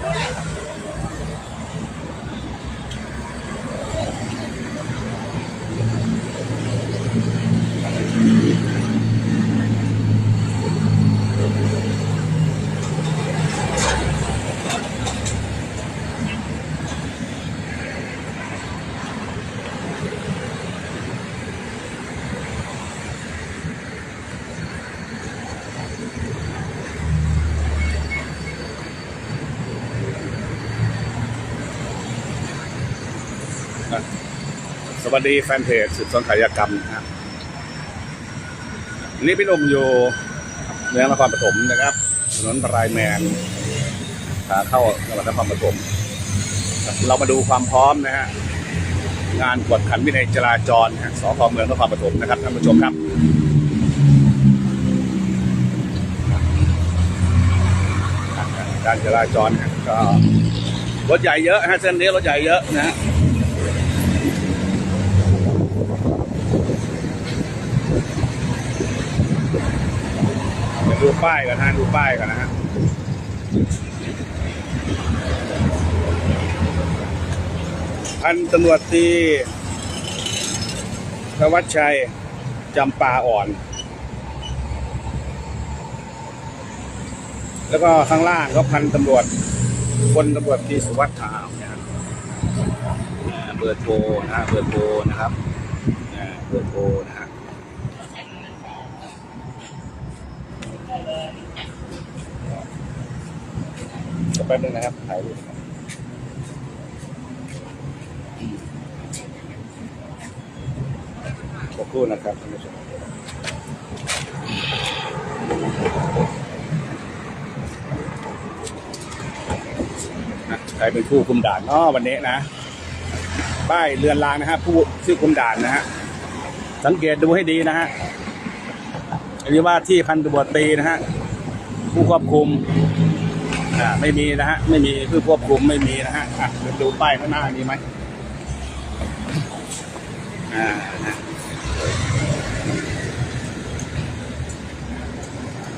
Yes! วัสดีแฟนเพจสืบสวนขายกรรมนะครับนนี้พี่นุ่มอยู่เมืองนครปฐมนะครับถนนปลายแมนขาเข้าจังหวัดนครปฐมเรามาดูความพร้อมนะฮะงานกวดขันวินัยจราจรสพเมืองนครปฐมนะครับท่านผู้ชมครับการจราจรก็รถใหญ่เยอะฮะเส้นนี้รถใหญ่เยอะนะฮะ ดูป้ายกันฮะดูป้ายกันนะฮะพันตำรวจตีธวัชชัยจำปาอ่อน แล้วก็ข้างล่างก็พันตำรวจพลตำรวจตีสุวัสดิ์ถามเนี่ยนะเบอร์โทรนะฮะเบอร์โทรนะครับเบอร์โทรนะฮะ จะ แป๊บนึงนะครับถ่ายรูปครับขอบคุณนะครับท่านผู้ชมใครเป็นผู้คุมด่านอ๋อวันนี้นะป้ายเรือนรางนะฮะผู้ชื่อคุมด่านนะฮะสังเกตดูให้ดีนะฮะอันนี้ว่าที่พันตำรวจตีนะฮะผู้ควบคุม อ่าไม่มีนะฮะ ไม่มีผู้ควบคุมไม่มีนะฮะอะเดี๋ยวดูป้ายข้างหน้ามีไหมอ่านะ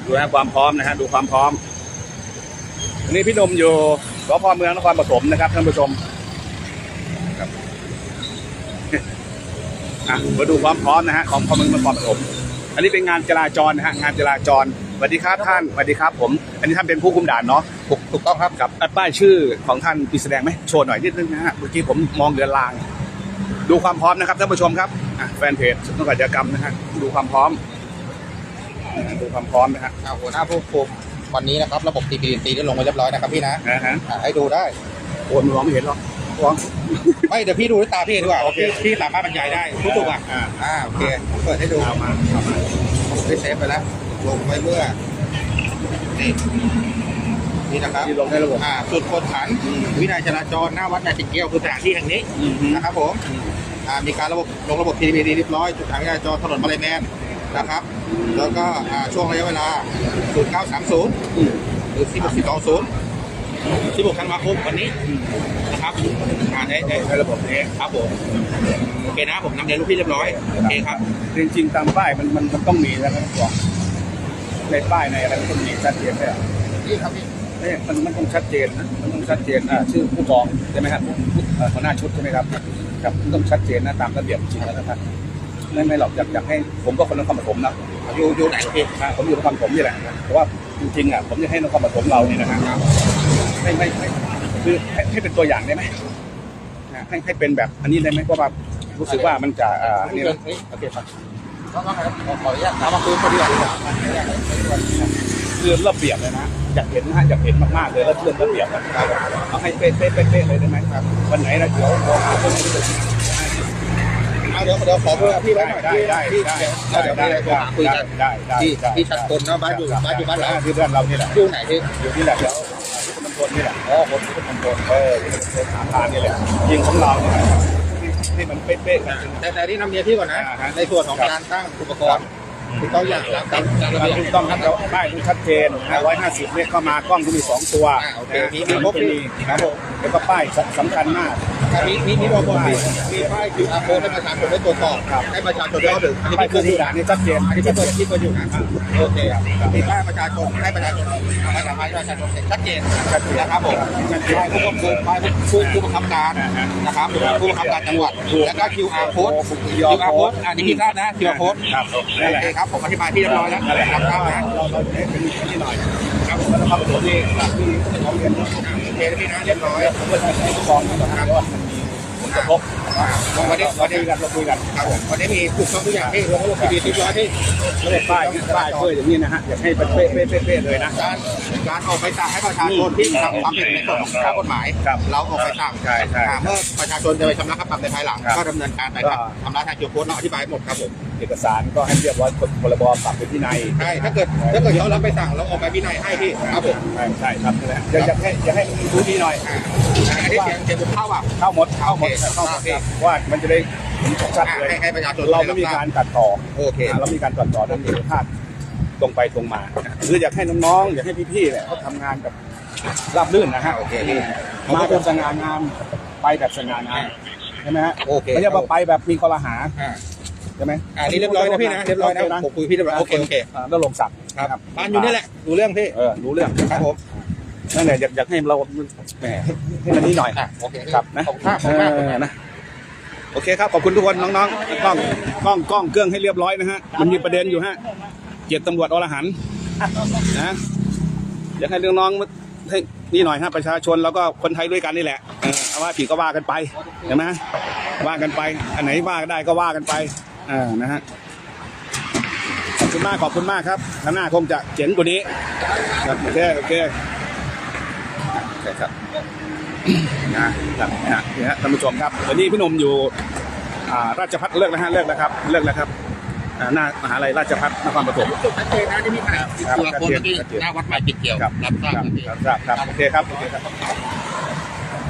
ดูนะความพร้อมนะฮะดูความพร้อมวันนี้พี่นมอยู่สพเมืองนครปฐมนะครับท่านผู้ชมครับอะมาดูความพร้อมนะฮะของพเมืองนครปฐมอันนี้เป็นงานจราจรนะฮะงานจราจร วัสดีครับท่านสวัสดีครับผม อันนี้ท่านเป็นผู้คุมด่านเนาะถูกถูกต้องครับกับป้ายชื่อของท่านปีแสดงไหมโชว์หน่อยนิดนึงนะฮะเมื่อกี้ผมมองเรือนราง ดูความพร้อมนะครับท่านผู้ชมครับอะแฟนเพจสุนทรกิจกรรมนะฮะดูความพร้อมอ่าดูความพร้อมนะฮะอ่าหัวหน้าผู้คุมวันนี้นะครับระบบ TPDC ได้ลงไปเรียบร้อยนะครับพี่นะนะฮะอ่าให้ดูได้โอ้ยมันมองไม่เห็นหรอกมองไม่เดี๋ยวพี่ดูด้วยตาพี่เองดีกว่าโอเคพี่พี่สามารถบรรยายได้รู้สึกอะอ่าอ่าโอเคผมเปิดให้ดูเอามาเอามาผมได้เซฟไปแล้ว ลงไว้เมื่อนี่นี่นะครับที่ลงในระบบ อ่าจุดกดขันวินัยจราจรหน้าวัดนาจิงเกียวคือสถานที่แห่งนี้อืมฮึ นะครับผมอ่ามีการระบบลงระบบ TPD เรียบร้อยจุดขันวินัยจราจรถนนมาลายแมนนะครับ แล้วก็อ่าช่วงระยะเวลา 0930 อืม หรือ16 20 16ธันวาคมวันนี้นะครับอ่าได้ได้ในระบบนี้ครับผมโอเคนะผมนำเรียนลูกพี่เรียบร้อยโอเคครับ จริงๆตามป้ายมันมันมันต้องมีนะครับบอก ในป้ายในอะไรมันต้องมีชัดเจนใช่ไหมนี่ครับพี่เนี่ยมันมันต้องชัดเจนนะมันต้องชัดเจนอ่าชื่อผู้กองใช่ไหมครับผู้เอ่อหัวหน้าชุดใช่ไหมครับครับมันต้องชัดเจนนะตามระเบียบจริงแล้วนะครับไม่ไม่หรอกอยากอยากให้ผมก็คนนครปฐมนะอยู่อยู่ไหนพี่อ่าผมอยู่นครปฐมนี่แหละนะแต่ว่าจริงๆอะผมจะให้นครปฐมเราเนี่ยนะฮะไม่ไม่ไม่คือให้ให้เป็นตัวอย่างได้ไหมนะให้ให้เป็นแบบอันนี้ได้ไหมเพราะว่ารู้สึกว่ามันจะอ่าอันนี้นะโอเคครับ น้องๆครับขอขออนุญาตถามมาคุยพอดีกว่าคือระเบียบเลยนะอยากเห็นนะอยากเห็นมากๆเลยแล้วเรื่องระเบียบนะครับเอาให้เป๊ะเป๊ะเป๊ะเลยได้ไหมครับวันไหนนะเดี๋ยวบอหาคนที่เอาเดี๋ยวเดี๋ยวขอเบอร์พี่ไว้หน่อยได้ได้ได้เดี๋ยวเดี๋ยวมีอะไรโทรหาคุยกันได้ได้ที่ได้ที่ชัดคนนะบ้านอยู่บ้านอยู่บ้านเราที่บ้านเรานี่แหละอยู่ไหนพี่อยู่นี่แหละเดี๋ยวที่มณฑลนี่แหละอ๋อคนที่มณฑลเออที่มณฑลหาทานนี่แหละยิงของเราเนี่ย ที่มันเป๊ะๆกัน แต่แต่ที่นำเรียนพี่ก่อนนะ อ่าฮะในส่วนของการตั้งอุปกรณ์ ถูกต้องอย่างตามตามระเบียบถูกต้องครับเราป้ายต้องชัดเจนร้อยห้าสิบเนี่ยเข้ามากล้องก็มีสองตัวอ่าโอเคนะมีมีครบจะมีครับผมแล้วก็ป้ายสำคัญมากมีมีมีบอกมีมีป้าย QR code ให้ประชาชนได้ตรวจสอบครับให้ประชาชนได้เข้าถึงอันนี้ป้ายพี่เคเปิรื่อดงอยู่ด่านนี่ชัดเจนอันนี้พี่เปิดที่เปิดอยู่โอเคมีป้ายประชาชนให้ประชาชนให้สามารถให้ประชาชนเห็นชัดเจนนะครับผมป้ายผู้ควบคุมป้ายผู้ผู้บังคับการนะครับผู้บังคับการจังหวัดแล้วก็ QR code QR code อันนี้พี่ทราบนะ QR code ครับโอนั่นแหละเครับผมอธิบายที่เรียบร้อยแล้วนะครับครับนะเราเราจะเป็นนิดหน่อยครับแล้วก็ประสมนี่ที่เขาเรียนโอเคพี่นะเรียบร้อยเพื่อให้ผู้กองนะครับว่ามันมีผลกระทบ วันนี้เราวันคุนี้ยกันเราคุยกันครับผมวันนี้มีถูกต้องทุกอย่างที่ระบบดีที่ร้อยที่ระบบป้ายป้ายเพื่ออย่างนี้นะฮะอยากให้เป็นเป๊ะเป๊ะเป๊ะเป๊ะเลยนะการการออกไปสั่งให้ประชาชนที่ทำความผิดในส่วนของทางกฎหมายครับเราออกไปสั่งใช่ใช่อ่าเมื่อประชาชนจะไปชำระค่าปรับในภายหลังครับก็ดำเนินการไปก็ทำระทางเกี่ยวโค้ดเราอธิบายหมดครับผมเอกสารก็ให้เรียบร้อยพรบปรับเป็นที่ในยใช่ถ้าเกิดถ้าเกิดเขารับไปสั่งเราออกไปวินัยให้พี่ครับผมใช่ใช่ครับนั่นแหละอยากอยากให้อยากให้ดูดีหน่อยอ่าอันนี้เสียงเสียงผมเข้าอะเข้าหมดเข้าหมดโอเคเข้าหมดโอเคครับว่ามันจะได้เห็นชัดอ่าเลยให้ให้ประชาชนเราไม่มีการตัดต่อโอเคเรามีการตัดต่อนั้นมีภาพตรงไปตรงมาคืออยากให้น้องๆ อยากให้พี่ๆเนี่ยเขาทำงานแบบราบรื่นนะฮะโอเคพี่มาแบบสง่างามไปแบบสง่างามใช่ไหมฮะโอเคไม่ใช่ว่าไปแบบมีคอรหาอ่าใช่ไหมอ่านี่เรียบร้อยนะพี่นะเรียบร้อยนะผมคุยพี่เรียบร้อยโอเคโอเคาแล้วลงศักดิ์ครับบ้านอยู่นี่แหละดูเรื่องพี่เออรู้เรื่องครับผมนั่นแหละอยากอยากให้เราแหมให้มันนี้หน่อยอะโอเคครับนะขอบคุณมากขอบคุณมากเออนะ โอเคครับ ขอบคุณทุกคนน้องๆกล้องกล้องกล้องเครื่องให้เรียบร้อยนะฮะ มันมีประเด็นอยู่ฮะเกียรติตำรวจอรหันนะอยากให้น้องๆให้นี่หน่อยฮะประชาชนแล้วก็คนไทยด้วยกันนี่แหละเออเอาว่าผิดก็ว่ากันไปเห็นไหมว่ากันไปอันไหนว่าได้ก็ว่ากันไปเออนะฮะขอบคุณมากขอบคุณมากครับข้างหน้าคงจะเจ๋งกว่านี้ครับโอเคโอเคครับ นะครับนะนี่ฮะท่านผู้ชมครับวันนี้พี่หนุ่มอยู่อ่าราชพัฒเลิกแล้วฮะเลิกแล้วครับเลิกแล้วครับอ่าหน้ามหาลัยราชพัฒนครปฐม จุดชัดเจนนะที่มีขนาดครับตัวคนเมื่อกี้ชัดเจนหน้าวัดใหม่ปิดเกี่ยวครับรับทราบครับทันทีรับทราบครับโอเคครับโอเคครับ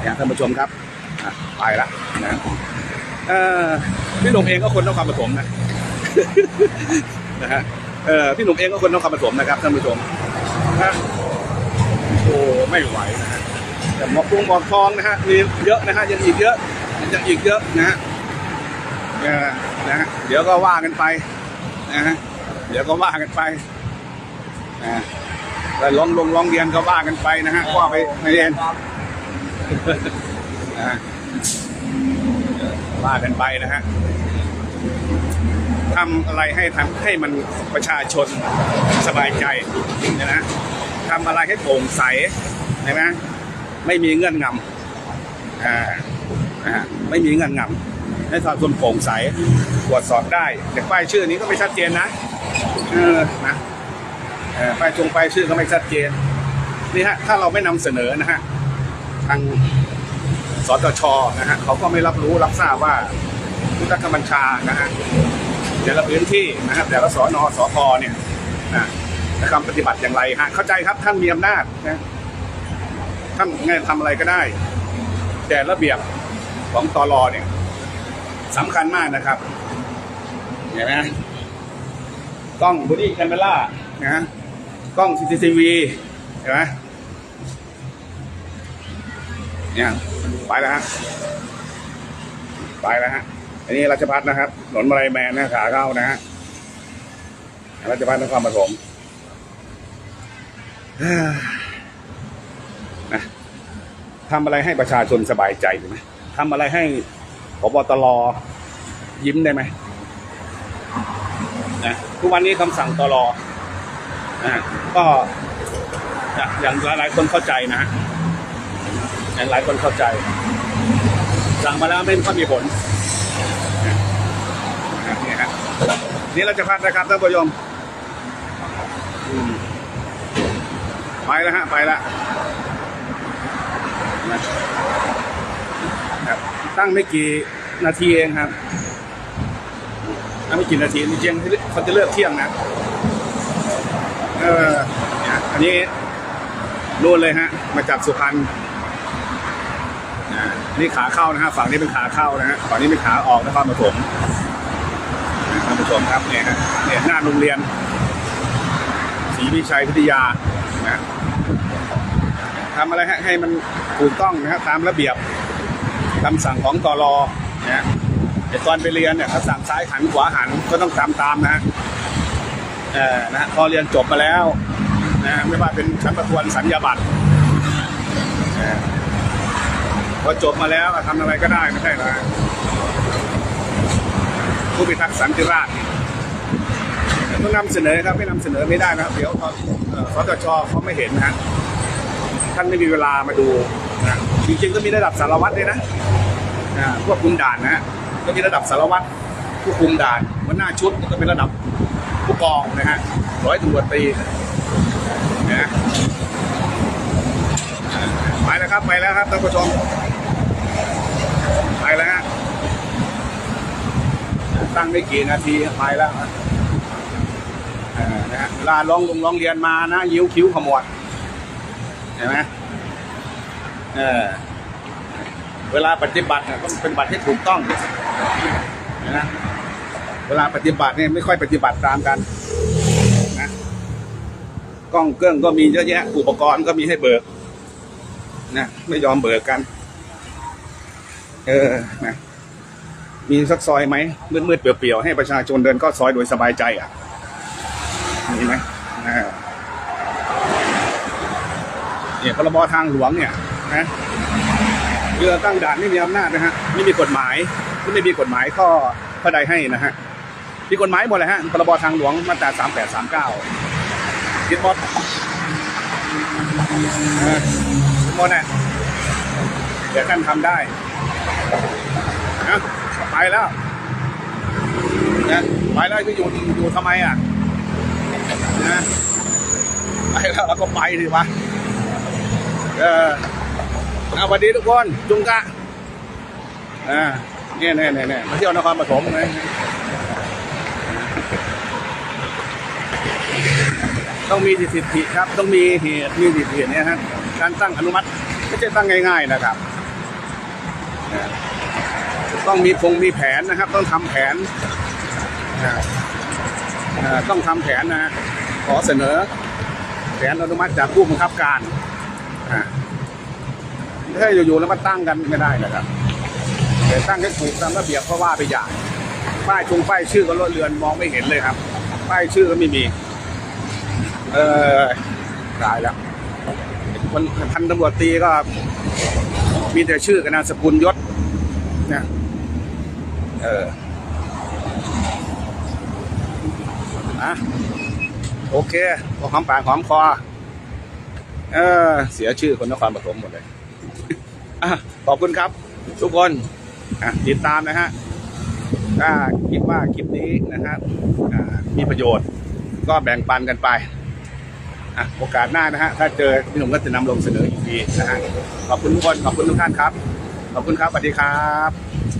อย่างท่านผู้ชมครับอะไปละนะเอ่อพี่หนุ่มเองก็คนนครปฐมนะ นะฮะเออพี่หนุ่มเองก็คนนครปฐมนะครับท่านผู้ชมนะโอ้ไม่ไหวนะฮะ แต่หมอกรุงหมอกทองนะฮะมีเยอะนะฮะยังอีกเยอะยังอีกเยอะนะฮะนะฮะเดี๋ยวก็ว่ากันไปนะฮะเดี๋ยวก็ว่ากันไปนะแต่ลองลงลองเรียนก็ว่ากันไปนะฮะว่าไปไม่เรียนนะว่ากันไปนะฮะทำอะไรให้ทำให้มันประชาชนสบายใจนะนะทำอะไรให้โปร่งใสใช่ไหม ไม่มีเงื่อนงำอ่าอ่าไม่มีเงื่อนงำให้ประชาชนโปร่งใสตรวจสอบได้แต่ป้ายชื่อนี้ก็ไม่ชัดเจนนะเออนะออป้ายจงป้ายชื่อก็ไม่ชัดเจนนี่ฮะถ้าเราไม่นำเสนอนะฮะทางสตชนะฮะเขาก็ไม่รับรู้รับทราบว่าผู้บังคับบัญชานะฮะแต่ละพื้นที่นะครับแต่ละสอนอสพเนี่ยนะนะครับปฏิบัติอย่างไรฮะเข้าใจครับท่านมีอำนาจนะ ท่านไงทำอะไรก็ได้ แต่ระเบียบของตรอเนี่ยสำคัญมากนะครับ เห็นไหมกล้องบอดี้แคมเมล่านะกล้อง CCTV เห็นไหมเนี่ยไปแล้วฮะไปแล้วฮะอันนี้ราชพัฒนะครับถนนมาลายแมนนะขาเข้านะฮะราชพัฒนครปฐมอ้อ นะทำอะไรให้ประชาชนสบายใจได้ไหมทำอะไรให้พบตรยิ้มได้ไหมนะทุกวันนี้คำสั่งตรนะก็อย่างหลายๆคนเข้าใจนะอย่างหลายคนเข้าใจ สั่งมาแล้วไม่ค่อยมีผลนะครับนี่ฮะนี่เราจะพัดนะครับท่านผู้ชมอืมไปแล้วฮะ ไปแล้ว นะครับ ตั้งไม่กี่นาทีเองครับตั้งไม่กี่นาทีนี่เที่ยงเขาจะเลือกเที่ยงนะเอออันนี้นู่นเลยฮะ มาจากสุพรรณนี่ขาเข้านะฮะ ฝั่งนี้เป็นขาเข้านะฮะ ฝั่งนี้เป็นขาออกนะครปฐมท่านผู้ผู้ชมครับเนี่ยฮะเนี่ยหน้าโรงเรียนศรีวิชัยพิทยานะทำอะไรฮะให้มัน ถูกต้องนะฮะตามระเบียบคำสั่งของตรนะฮะแต่ตอนไปเรียนเนี่ยเขาสั่งซ้ายหันขวาหันก็ต้องตามตามนะเออนะฮะพอเรียนจบมาแล้วนะไม่ว่าเป็นชั้นประทวนสัญญาบัตรพอจบมาแล้วทำอะไรก็ได้ไม่ใช่หรอผู้พิทักษ์สันติราษม์ต้องนำเสนอครับไม่นำเสนอไม่ได้นะครับ เดี๋ยวเอ่อสตชเขาไม่เห็นนะท่านไม่มีเวลามาดู นะจริงๆก็มีระดับสารวัตรด้วยนะอ่าพวกคุมด่านนะฮะก็มีระดับสารวัตรผู้คุมด่านหัวหน้าชุดก็เป็นระดับผู้กองนะฮะร้อยตำรวจตรีนะไปแล้วครับไปแล้วครับท่านผู้ชมไปแล้วฮะตั้งไม่กี่นาทีไปแล้วนะเออนะฮะลาลองลงร้องเรียนมานะยิ้วคิ้วขมวดเห็นไหม เออเวลาปฏิบัติเนี่ยต้องเป็นบัตรที่ถูกต้องนะเวลาปฏิบัติเนี่ยไม่ค่อยปฏิบัติตามกันนะกล้องเครื่องก็มีเยอะแยะ อุปกรณ์ก็มีให้เบิกนะไม่ยอมเบิกกัน เออนะมีสักซอยไหมมืดๆเปลี่ยวๆให้ประชาชนเดินเข้าซอยโดยสบายใจอะมีไหมเนี่ยพรบทางหลวงเนี่ย นะเรือตั้งด่านไม่มีอำนาจนะฮะไม่มีกฎหมายไม่มีกฎหมายข้อข้อใดให้นะฮะมีกฎหมายหมดเลยฮะพรบทางหลวงมาตราสามแปดสามเก้าคิดหมดเออคิดหมดนะเดี๋ยวท่านทำได้นะไปแล้วนะไปแล้วจะอยู่อยู่ทำไมอะนะไปแล้วเราก็ไปดิวะเออ สวัสดีทุกคนจุงกะอ่าเนี่ยเนี่ยเนี่ยเนี่ยมาเที่ยวนครปฐมนะต้องมีสิทธิครับ ต้องมีเหตุมีสิทธิเนี่ยฮะการตั้งอนุมัติไม่ใช่ตั้งง่ายๆนะครับ ต้องมีพงมีแผนนะครับ ต้องทำแผนอ่าต้องทำแผนนะขอเสนอ แผนอนุมัติจากผู้บังคับการ ไม่อยู่ๆแล้วมาตั้งกันไม่ได้นะครับแต่ตั้งให้ถูกตามระเบียบเพราะว่าไปอย่างป้ายชงป้ายชื่อก็ลดเลือนมองไม่เห็นเลยครับ ป้ายชื่อก็ไม่มี เออตายแล้วคนพันตำรวจตีก็ มีแต่ชื่อกับนามสกุลยศเนี่ยเอออะโอเคพอหอมปากหอมคอ เออ เสียชื่อคนนครปฐมหมดเลย อะขอบคุณครับ ทุกคนอะติดตามนะฮะถ้าคิดว่าคลิปนี้นะครับมีประโยชน์ก็แบ่งปันกันไปอะโอกาสหน้านะฮะถ้าเจอพี่หนุ่มก็จะนำลงเสนออีกทีนะฮะขอบคุณทุกคนขอบคุณทุกท่านครับ ขอบคุณครับสวัสดีครับ